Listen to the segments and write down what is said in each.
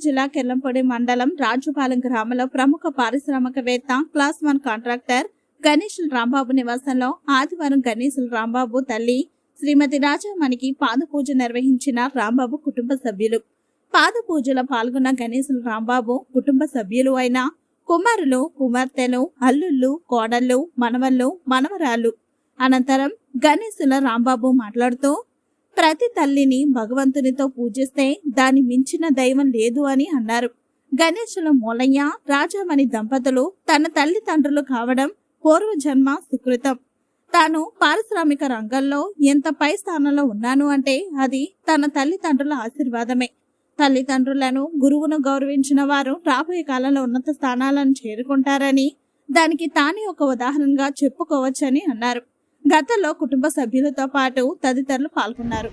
జిల్లా కెల్లంపొడి మండలం రాజుపాలెం గ్రామంలో ప్రముఖ పారిశ్రామికవేత్త class one contractor Ganeshula Rambabu నివాసంలో ఆదివారం గణేశుల రాంబాబు తల్లి శ్రీమతి రాజామణికి పాదపూజ నిర్వహించిన రాంబాబు కుటుంబ సభ్యులు. పాదపూజలో పాల్గొన్న గణేశుల రాంబాబు కుటుంబ సభ్యులు అయిన కుమారులు కుమార్తెలు అల్లుళ్ళు కోడళ్ళు మనవళ్ళు మనవరాలు అనంతరం గణేశుల రాంబాబు మాట్లాడుతూ ప్రతి తల్లిని భగవంతునితో పూజిస్తే దాని మించిన దైవం లేదు అని అన్నారు. గణేశుల మూలయ్య రాజామణి దంపతులు తన తల్లిదండ్రులు కావడం పూర్వజన్మ సుకృతం. తాను పారిశ్రామిక రంగంలో ఎంత పై స్థానంలో ఉన్నాను అంటే అది తన తల్లిదండ్రుల ఆశీర్వాదమే. తల్లిదండ్రులను గురువును గౌరవించిన వారు రాబోయే కాలంలో ఉన్నత స్థానాలను చేరుకుంటారని దానికి తానే ఒక ఉదాహరణగా చెప్పుకోవచ్చని అన్నారు. గతంలో కుటుంబ సభ్యులతో పాటు తదితరులు పాల్గొన్నారు.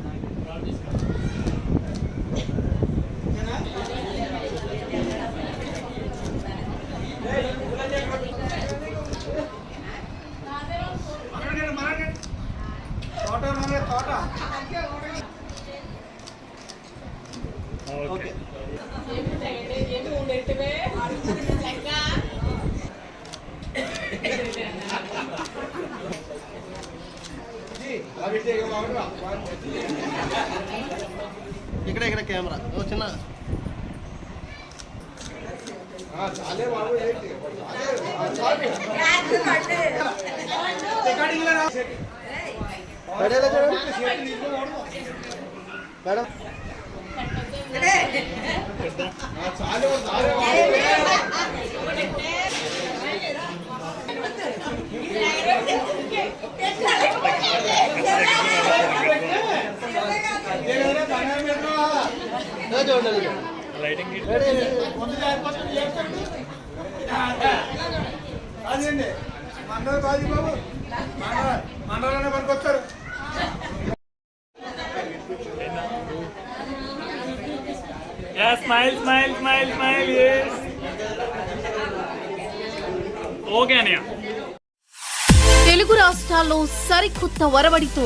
ఓకే. ఇక్కడ ఇక్కడ కెమెరా ఓ చిన్న మేడం మేడం చూడండి అదేండి మండల బాజీ బాబు మండలంలోనే పనికొస్తారు Yeah, smile, smile, smile, smile, yes. Okay అన్నయ్య తెలుగు రాష్ట్రాల్లో సరికొత్త వరవడితో